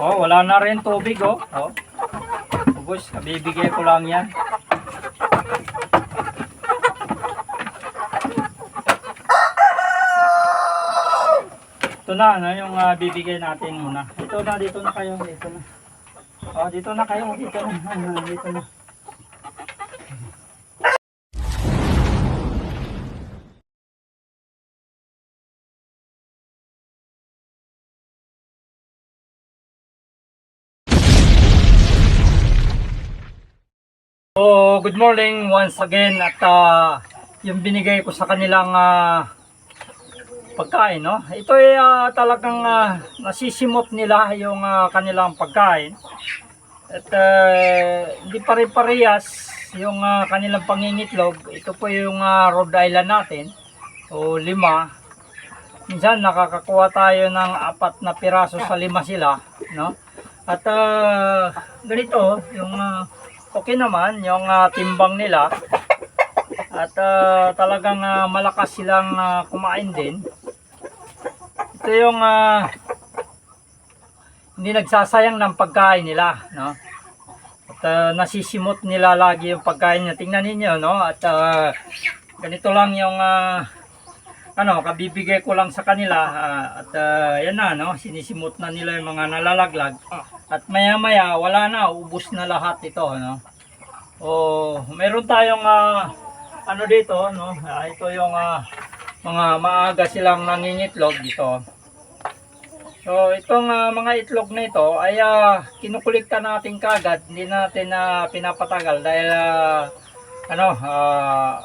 Oh, wala na rin tubig oh. Oh. Ubus, kabibigay ko lang yan. Ito na, ano yung ah, bibigay natin muna. Ito na, dito na kayo, dito na. Oh, dito na kayo, dito na. Ah, dito na. So, good morning once again at ah, yung binigay ko sa kanilang ah, pagkain, no? Ito ay ah, talagang ah, nasisimot nila yung ah, kanilang pagkain. At ah, hindi pare-parehas yung ah, kanilang pangingitlog. Ito po yung ah, Rhode Island natin. O lima. Minsan nakakakuha tayo ng apat na piraso sa lima sila, no? At ah, ganito, yung ah, okay naman yung ah, timbang nila. At ah, talagang ah, malakas silang ah, kumain din. Ito yung ah, hindi nagsasayang ng pagkain nila, no? At ah, nasisimot nila lagi yung pagkain niya. Tingnan ninyo, no? At ah, ganito lang yung ah, ano, kabibigay ko lang sa kanila ah, at ah, yan na, no? Sinisimot na nila yung mga nalalaglag. At maya-maya, wala na, ubus na lahat ito, no? Oh, meron tayong ah, ano dito, no? Ah, ito yung ah, mga maaga silang nangingitlog dito. So, itong ah, mga itlog na ito ay ah, kinukulikta natin kagad, hindi natin na pinapatagal dahil ah, ano, ah,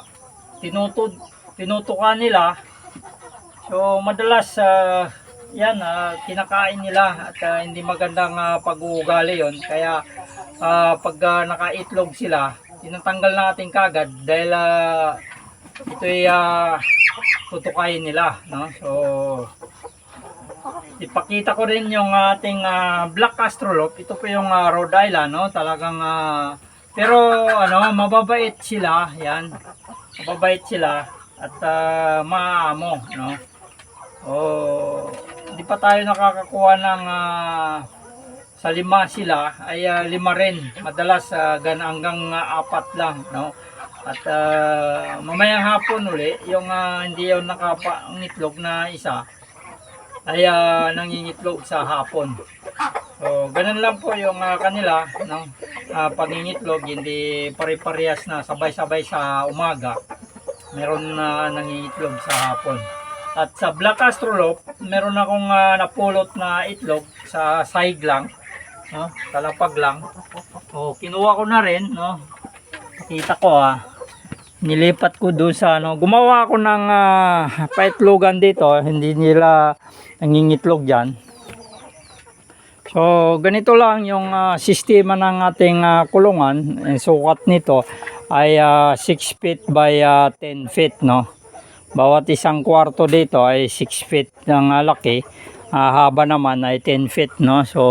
tinutud, tinutukan nila. So, madalas ah, yan, ah, kinakain nila at ah, hindi magandang ah, pag-uugali yon Kaya ah, pag ah, nakaitlog sila, tinatanggal natin kagad dahil ah, ito ay ah, tutukayin nila. No? So, ipakita ko rin yung ating ah, Black Astrolop. Ito po yung ah, Rhode Island. No? Talagang, ah, pero ano, mababait sila. Yan. Mababait sila at uh, maamo. No? Oh, hindi pa tayo nakakakuha ng ah, sa lima sila ay ah, lima rin. Madalas uh, hanggang ah, apat lang no? At ah, mamayang hapon uli yung ah, hindi yung nakapangitlog na isa ay ah, nangingitlog sa hapon. So ganun lang po yung ah, kanila no? Ah, pangingitlog hindi pare-parehas na sabay-sabay sa umaga. Meron na nangingitlog sa hapon at sa Black Astrolop, meron akong ah, napulot na itlog sa side lang. No? Talapag lang. O, kinuha ko na rin. No? Kita ko ah. Nilipat ko doon sa ano. Gumawa ako ng uh, paitlogan dito. Hindi nila nangingitlog dyan. So, ganito lang yung ah, sistema ng ating ah, kulungan. Eh, sukat nito ay 6 feet by ah, 10 feet, no? Bawat isang kwarto dito ay 6 feet ng ah, laki. Ah, haba naman ay 10 feet, no? So,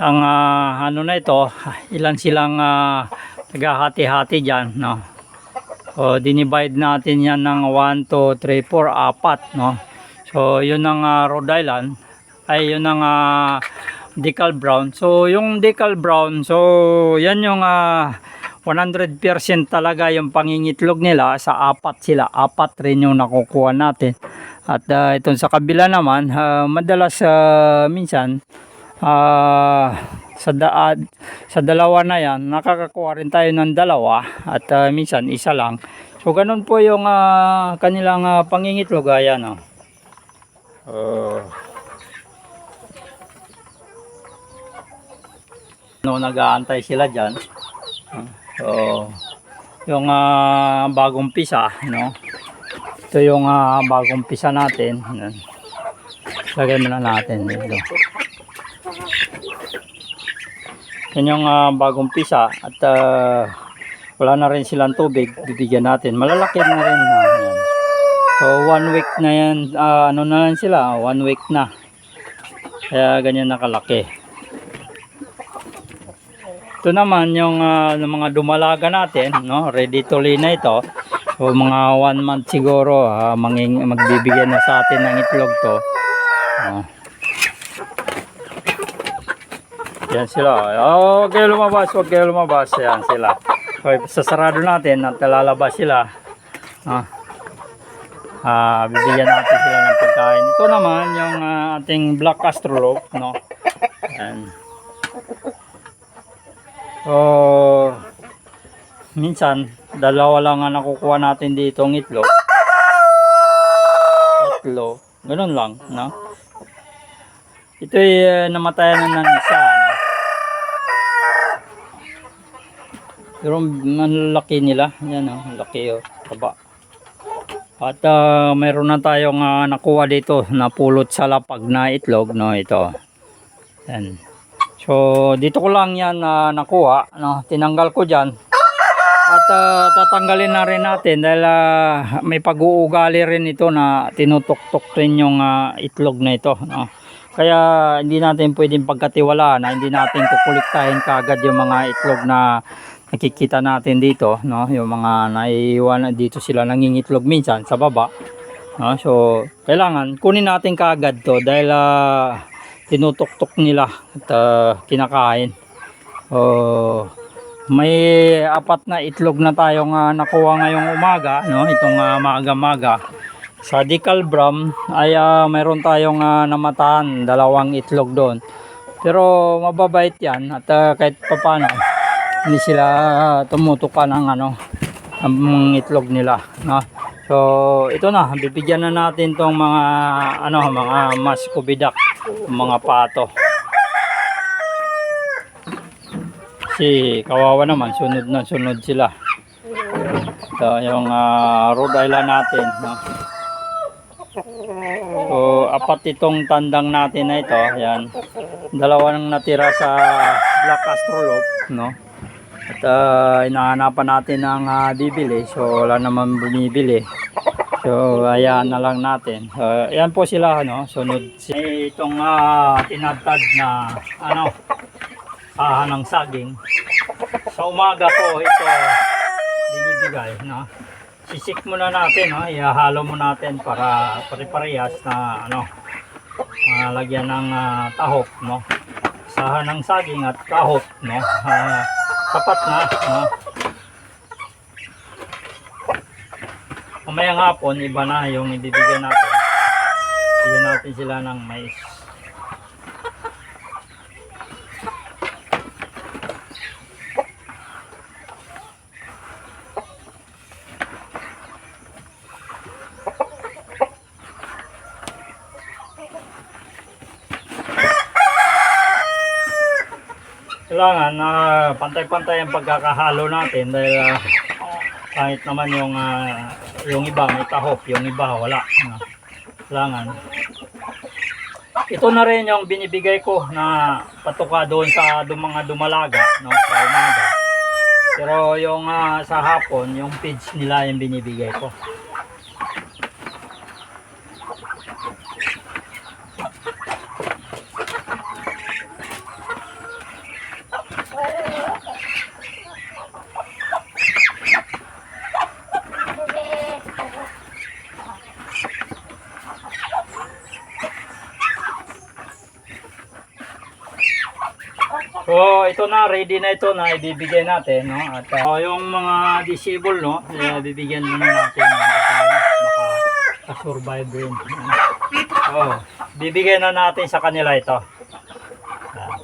ang ah, ano na ito, ilan silang uh, naghahati-hati dyan, no? So, dinivide natin yan ng 1, 2, 3, 4, 4, no? So, yun ang ah, Rhode Island. Ay, yun ang ah, decal brown. So, yung decal brown, so, yan yung ah, 100% talaga yung pangingitlog nila sa apat sila. Apat rin yung nakukuha natin. At ah, itong sa kabila naman, ah, madalas ah, minsan ah, sa, da- sa dalawa na yan, nakakakuha rin tayo ng dalawa at ah, minsan isa lang. So ganun po yung ah, kanilang ah, pangingitlog. Ayan o. Oh. No, nag-aantay sila dyan. So, yung ah, bagong pisa, no? Ito yung ah, bagong pisa natin. Yan. Lagay muna natin dito. Yan yung ah, bagong pisa at ah, wala na rin silang tubig. Bibigyan natin. Malalaki na rin. yan. So, one week na yan. ah, ano na lang sila? One week na. Kaya ganyan nakalaki. Ito naman yung ng mga dumalaga natin, no? Ready to lay na ito. So mga one month siguro ah, manging, magbibigyan na sa atin ng itlog to. Ah. Yan sila. Oh, huwag kayo lumabas, huwag kayo lumabas. Yan sila. Okay, sasarado natin at lalabas sila. Ah. Ah, bibigyan natin sila ng pagkain. Ito naman yung ah, ating black astrolope, no. Yan. Oh, minsan dalawa lang ang nakukuha natin dito ng itlog. Tatlo. Ganun lang, no. Ito ay uh, namatayan na ng isa, no. Pero malaki nila. Yan, oh, laki, oh. Taba. At ah, mayroon na tayong ah, nakuha dito na pulot sa lapag na itlog, no, ito. Yan. So, dito ko lang yan na nakuha, no, tinanggal ko diyan. At ah, tatanggalin na rin natin dahil ah, may pag-uugali rin ito na tinutok-tok rin yung ah, itlog na ito, no. Kaya hindi natin pwedeng pagkatiwalaan na hindi natin kukuliktahin kaagad yung mga itlog na nakikita natin dito, no? Yung mga naiiwan dito sila nangingitlog minsan sa baba. No? So, kailangan kunin natin kaagad 'to dahil ah, tinutok-tok nila at ah, kinakain. Oh, may apat na itlog na tayong ah, nakuha ngayong umaga, no? Itong ah, maaga-maga. Sa Decalbram ay ah, mayroon tayong ah, namatahan, dalawang itlog doon. Pero mababait 'yan at ah, kahit papaano hindi sila tumutuka ng ano ang itlog nila no so ito na bibigyan na natin tong mga ano mga maskubidak mga pato. Si kawawa naman sunod na sunod sila. Ito yung ah, Rhode Island natin no? So apat itong tandang natin na ito yan dalawa nang natira sa Black Astrolope no? At uh, hinahanapan natin ng ah, bibili. So wala naman bumibili. So ayan na lang natin. Uh, ayan po sila ano, sunod. Si itong uh, tinatad na ano, saha ng saging. Sa umaga po ito binibigay, no. Sisik muna natin, no. Ihahalo mo natin para pare-parehas na ano, lagyan ng ah, tahop, no. Saha ng saging at tahop, no. Ah, sapat na no? Mamayang hapon iba na yung ibibigyan natin. Bigyan natin sila ng mais. Kailangan na pantay-pantay ang pagkakahalo natin dahil ah, kahit naman yung ah, yung iba may tahop, yung iba wala. No? Kailangan. Ito na rin yung binibigay ko na patuka doon sa dum- mga dumalaga no, sa umaga. Pero yung ah, sa hapon, yung feeds nila yung binibigay ko. So, ito na, ready na ito na ibibigay natin, no? At uh, yung mga disable, no? eh, bibigyan muna natin baka, survive rin. Oh, bibigyan na natin sa kanila ito. Ah.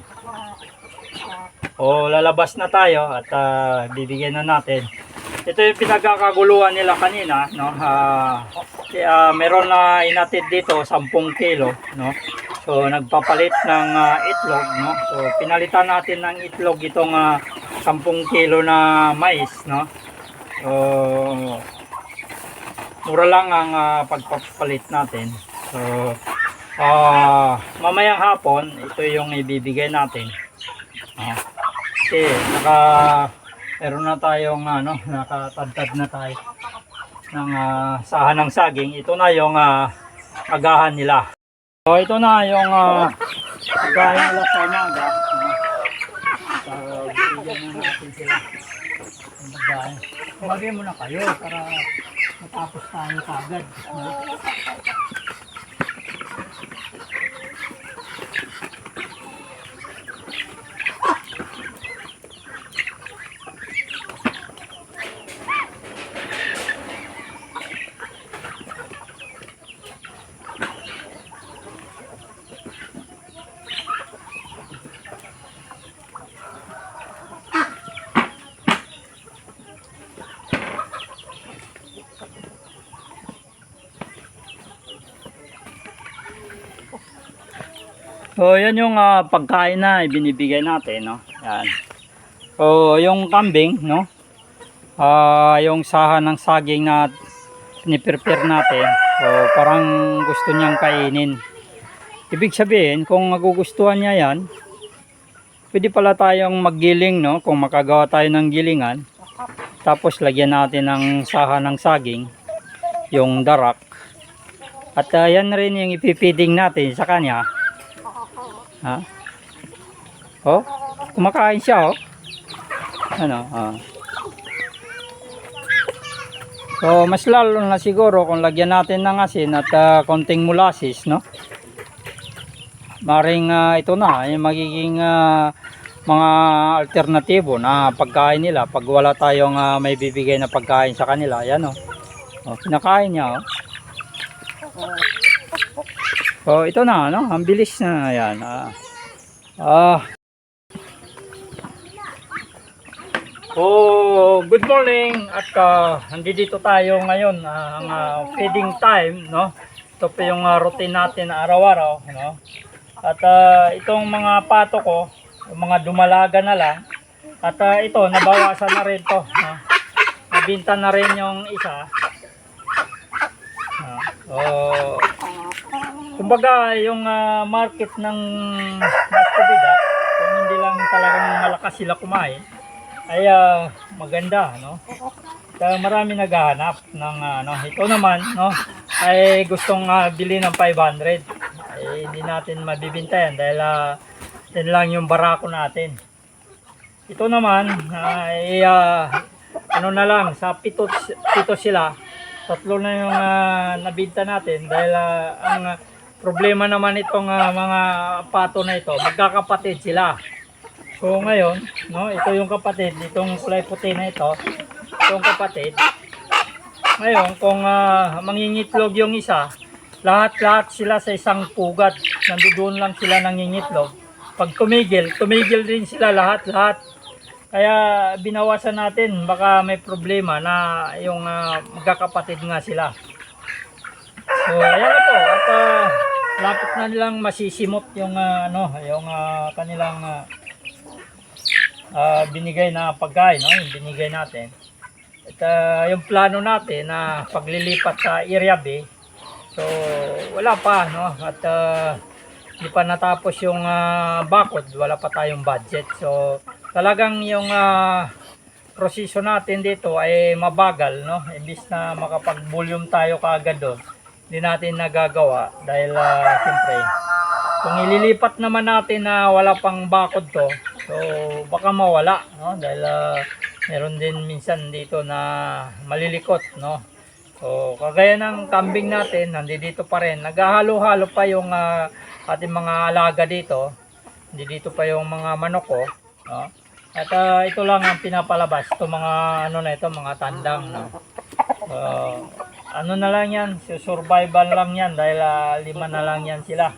Oh, lalabas na tayo at ah, bibigyan na natin. Ito yung pinagkakaguluhan nila kanina, no? Ah, kaya meron na inatid dito 10 kilo, no? So nagpapalit ng ah, itlog, no? So pinalitan natin ng itlog itong ah, 10 kilo na mais, no? So mura lang ang ah, pagpapalit natin. So ah mamayang hapon, ito yung ibibigay natin. Ah, kasi naka meron na tayong ano, nakatadtad na tayo ng ah, sahan ng saging. Ito na yung ah, agahan nila. So ito na yung uh, agahan nila sa umaga. So bigyan na natin sila. ng agahan. Umagay muna kayo para matapos tayo kagad. no? So, yan yung ah, pagkain na ibinibigay natin, no? Yan. So, yung kambing, no? Ah, yung saha ng saging na piniprepare natin. So, parang gusto niyang kainin. Ibig sabihin, kung magugustuhan niya yan, pwede pala tayong maggiling, no? Kung makagawa tayo ng gilingan. Tapos, lagyan natin ng saha ng saging, yung darak. At ah, yan rin yung ipipiding natin sa kanya. Ha? Oh, kumakain siya, oh. Ano, ah. So, mas lalo na siguro kung lagyan natin ng asin at ah, konting molasses, no? Maring ah, ito na, yung magiging ah, mga alternatibo na pagkain nila pag wala tayong ah, may bibigay na pagkain sa kanila. Yan, oh. oh kinakain niya, oh. So, ito na, no? Ang bilis na yan. Ah. Ah. Oh, good morning. At uh, dito tayo ngayon ah, ang ah, feeding time, no? Ito po yung ah, routine natin na araw-araw, no? At ah, itong mga pato ko, mga dumalaga na lang. At ah, ito, nabawasan na rin to, no? Nabinta na rin yung isa. Ah, oh, kumbaga yung ah, market ng Mascobida kung hindi lang talagang malakas sila kumain ay ah, maganda no? Kaya marami naghahanap ng ano ito naman no ay gustong ah, bili ng 500 ay hindi natin mabibinta yan dahil ah, yan lang yung barako natin. Ito naman ay ah, ano na lang sa pito, pito sila. Tatlo na yung ah, nabinta natin dahil ah, ang ah, problema naman itong ah, mga pato na ito. Magkakapatid sila. So ngayon no ito yung kapatid itong kulay puti na ito itong kapatid. Ngayon kung ah, mangingitlog yung isa lahat lahat sila sa isang pugat nandoon lang sila nangingitlog. Pag tumigil tumigil din sila lahat lahat kaya binawasan natin baka may problema na yung ah, magkakapatid nga sila. So, ayan po. At ah, lapit na nilang masisimot yung ah, ano, yung ah, kanilang ah, ah, binigay na pagkain, no? Yung binigay natin. At ah, yung plano natin na paglilipat sa area B. So, wala pa, no? At hindi pa natapos yung ah, bakod, wala pa tayong budget. So, talagang yung ah, proseso natin dito ay mabagal, no? Imbis na makapag-volume tayo kaagad doon hindi natin nagagawa dahil uh, siyempre kung ililipat naman natin na wala pang bakod to so baka mawala no? Dahil ah, meron din minsan dito na malilikot no? So kagaya ng kambing natin nandito pa rin. Naghahalo-halo pa yung ah, ating mga alaga dito. Hindi dito pa yung mga manok ko no? At ah, ito lang ang pinapalabas ito mga ano na ito mga tandang no? Ah, ano na lang yan, survival lang yan dahil ah, lima na lang yan sila.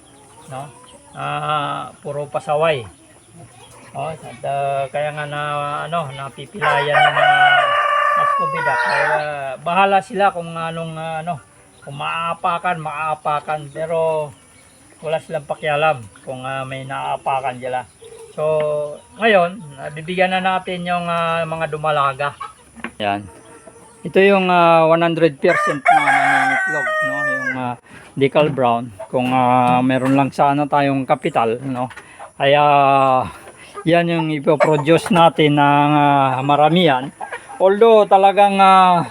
No? Ah, puro pasaway. Oh, at ah, kaya nga na ano, napipilayan ng mga maskubida. Kaya bahala sila kung anong ah, ano, kung maaapakan, maaapakan pero wala silang pakialam kung ah, may naaapakan sila. So, ngayon, bibigyan na natin yung ah, mga dumalaga. Yan. Ito yung ah, 100% na nangingitlog, no? Yung ah, decal brown. Kung ah, meron lang sana tayong kapital, no? Ay ah, yan yung ipoproduce natin ng ah, maramihan. Although talagang ah,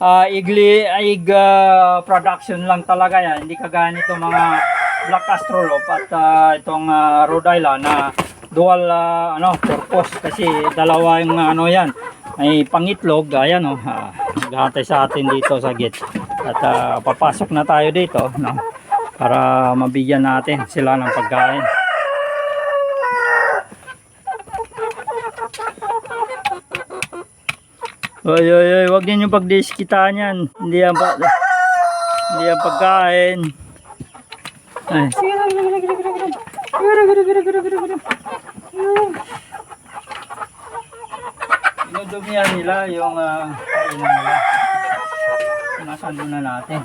ah, igli, ig ah, production lang talaga yan. Hindi kagaya nito mga black astrolop at ah, itong ah, Rhode Island na dual ah, ano purpose kasi dalawa yung ano yan may pangitlog ayan oh uh, naghahantay sa atin dito sa gate at ah, papasok na tayo dito no para mabigyan natin sila ng pagkain Oy, oy, oy, wag niyo pagdiskitaan yan. Hindi yan pa, hindi yan pagkain. Ay. Inudumihan nila yung uh, kainan nila. Nasando na natin.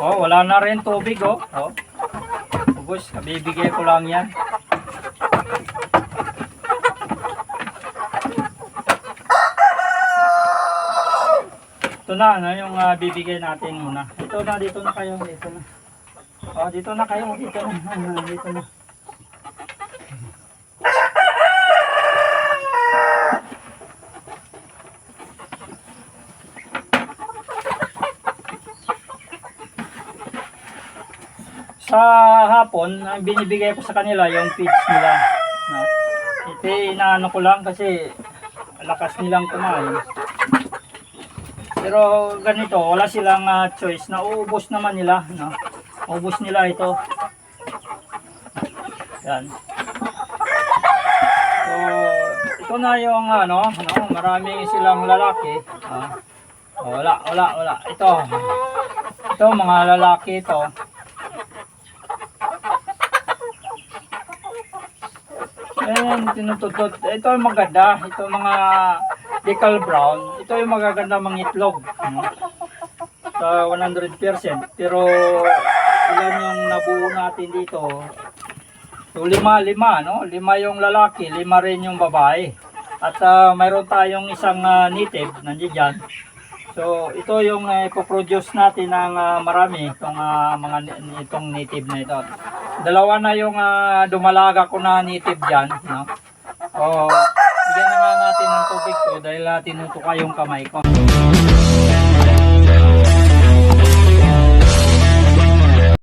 Oh, wala na rin tubig oh. Oh. ubos. Kabibigay ko lang yan. Ito na, ano, yung ah, bibigay natin muna. Ito na, dito na kayo, dito na. Oh, dito na kayo, dito na. Ah, dito na. Sa hapon, ang binibigay ko sa kanila yung feeds nila. No? Ito inaano ko lang kasi lakas nilang kumain. Pero ganito, wala silang ah, choice. Nauubos naman nila. No? Ubos nila ito. Yan. So, ito na yung ano, ano marami silang lalaki. Oh, wala, wala, wala. Ito. Ito, mga lalaki ito. Ayan, tinututot. Ito yung maganda. Ito yung mga decal brown. Ito yung magaganda mga itlog. Sa 100%. Pero ilan yung nabuo natin dito? So lima, lima, no? Lima yung lalaki, lima rin yung babae. At ah, mayroon tayong isang ah, native, nandiyan dyan. So ito yung uh, ipoproduce natin ng ah, marami itong ah, mga itong native na ito. Dalawa na yung ah, dumalaga ko na native diyan, no. So bigyan na nga natin ng tubig to dahil uh, tinutuka yung kamay ko.